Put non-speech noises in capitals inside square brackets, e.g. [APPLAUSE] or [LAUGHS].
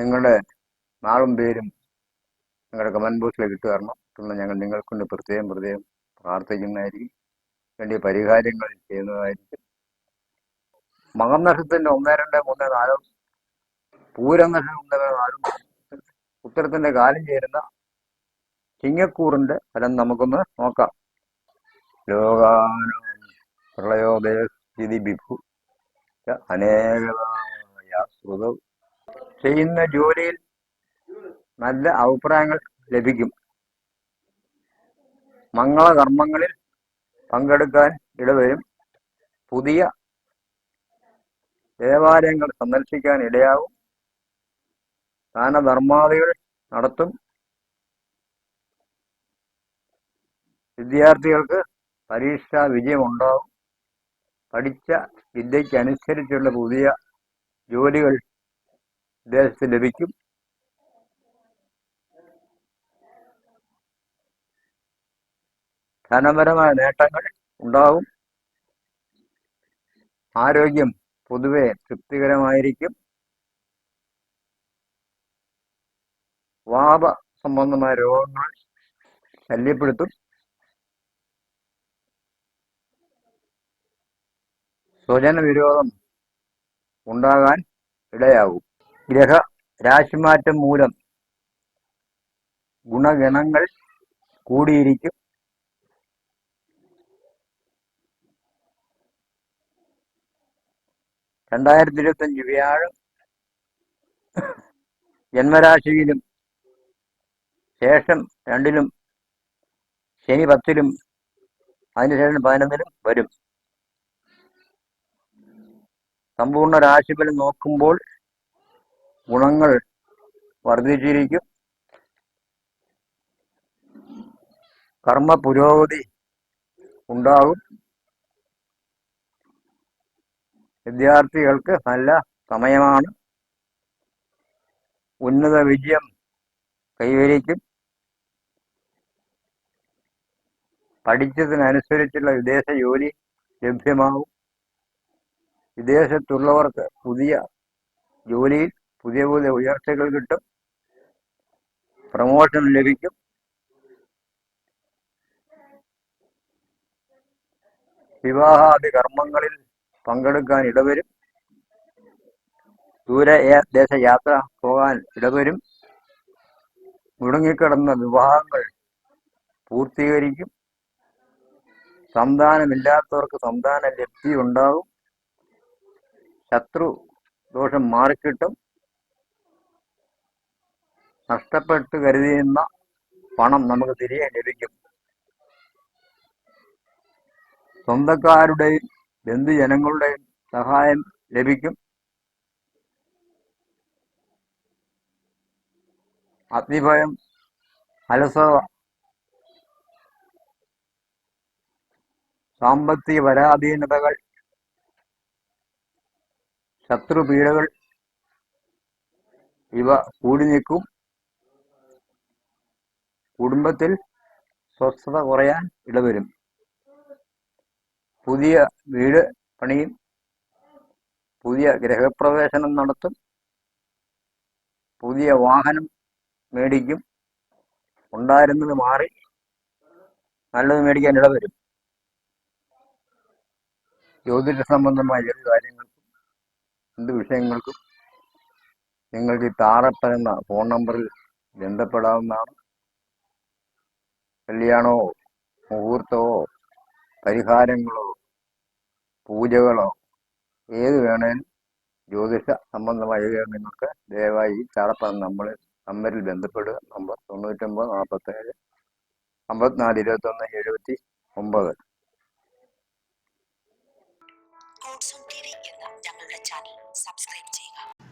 നിങ്ങളുടെ നാളും പേരും നിങ്ങളുടെ കമന്റ് ബോക്സിലേക്ക് ഇട്ട് തരണം. തുടർന്ന് ഞങ്ങൾ നിങ്ങൾക്കൊണ്ട് പ്രത്യേകം പ്രത്യേകം പ്രാർത്ഥിക്കുന്നതായിരിക്കും. വേണ്ടിയ പരിഹാരങ്ങൾ ചെയ്യുന്നതായിരിക്കും. മകം നഷ്ടത്തിന്റെ ഒന്ന് രണ്ട് മൂന്ന് നാലും പൂരം നക്ഷത്രം ഒന്ന് നാലും [LAUGHS] ഉത്തരത്തിന്റെ കാലം ചേരുന്ന ചിങ്ങക്കൂറിന്റെ ഫലം നമുക്കൊന്ന് നോക്കാം. ലോകാനം പ്രളയോദയസ്ഥിതി ബിഭു. വിഭു അനേകമായ ശ്രുതം. ചെയ്യുന്ന ജോലിയിൽ നല്ല അഭിപ്രായങ്ങൾ ലഭിക്കും. മംഗളകർമ്മങ്ങളിൽ പങ്കെടുക്കാൻ ഇടവരും. പുതിയ ദേവാലയങ്ങൾ സന്ദർശിക്കാൻ ഇടയാവും. ദാനധർമാദികൾ നടത്തും. വിദ്യാർത്ഥികൾക്ക് പരീക്ഷാ വിജയമുണ്ടാവും. പഠിച്ച വിദ്യയ്ക്കനുസരിച്ചുള്ള പുതിയ ജോലികൾ വിദേശത്ത് ലഭിക്കും ധനപരമായ നേട്ടങ്ങൾ ഉണ്ടാകും ആരോഗ്യം പൊതുവെ തൃപ്തികരമായിരിക്കും. വാദ സംബന്ധമായ രോഗങ്ങൾ ശല്യപ്പെടുത്തും. സ്വജന വിരോധം ഉണ്ടാകാൻ ഇടയാകും. ഗ്രഹ രാശിമാറ്റം മൂലം ഗുണഗണങ്ങൾ കൂടിയിരിക്കും. രണ്ടായിരത്തി ഇരുപത്തി അഞ്ച് വ്യാഴം ജന്മരാശിയിലും ശേഷം രണ്ടിലും ശനി പത്തിലും അതിനുശേഷം പതിനൊന്നിലും വരും. സമ്പൂർണ രാശിഫലം നോക്കുമ്പോൾ ഗുണങ്ങൾ വർദ്ധിച്ചിരിക്കും. കർമ്മ പുരോഗതി ഉണ്ടാകും. വിദ്യാർത്ഥികൾക്ക് നല്ല സമയമാണ്. ഉന്നത വിജയം കൈവരിക്കും. പഠിച്ചതിനനുസരിച്ചുള്ള വിദേശ ജോലി ലഭ്യമാകും. വിദേശത്തുള്ളവർക്ക് പുതിയ ജോലിയിൽ പുതിയ പുതിയ ഉയർച്ചകൾ കിട്ടും. പ്രമോഷൻ ലഭിക്കും. വിവാഹാദി കർമ്മങ്ങളിൽ പങ്കെടുക്കാൻ ഇടവരും. ദൂര യാത്ര ദേശയാത്ര പോകാൻ ഇടവരും. മുടങ്ങിക്കിടന്ന വിവാഹങ്ങൾ പൂർത്തീകരിക്കും. സന്താനമില്ലാത്തവർക്ക് സന്താന ലബ്ധി ഉണ്ടാകും ശത്രു ദോഷം മാറിക്കിട്ടും. നഷ്ടപ്പെട്ട് കരുതിയുന്ന പണം നമുക്ക് തിരികെ ലഭിക്കും. സ്വന്തക്കാരുടെയും ബന്ധുജനങ്ങളുടെയും സഹായം ലഭിക്കും. അഗ്നിഭയം അലസത സാമ്പത്തിക പരാധീനതകൾ ശത്രുപീഡകൾ ഇവ കൂടി നിൽക്കും. കുടുംബത്തിൽ സ്വസ്ഥത കുറയാൻ ഇടവരും. പുതിയ വീട് പണിയും പുതിയ ഗ്രഹപ്രവേശനം നടത്തും പുതിയ വാഹനം മേടിക്കും ഉണ്ടായിരുന്നത് മാറി നല്ലത് മേടിക്കാൻ ഇടവരും. ജ്യോതിഷ സംബന്ധമായ ഏത് കാര്യങ്ങൾക്കും എന്ത് വിഷയങ്ങൾക്കും നിങ്ങൾക്ക് ഈ താറപ്പൻ ഫോൺ നമ്പറിൽ ബന്ധപ്പെടാവുന്നതാണ്. കല്യാണമോ മുഹൂർത്തമോ പരിഹാരങ്ങളോ പൂജകളോ ഏത് വേണേലും ജ്യോതിഷ സംബന്ധമായ നിങ്ങൾക്ക് ദയവായി ഈ നമ്മൾ നമ്പറിൽ ബന്ധപ്പെടുക. നമ്പർ തൊണ്ണൂറ്റൊമ്പത് നാൽപ്പത്തേഴ് അമ്പത്തിനാല് ഇരുപത്തൊന്ന് എഴുപത്തി ഒമ്പത്. സബ്സ്ക്രൈബ് ചെയ്യുക.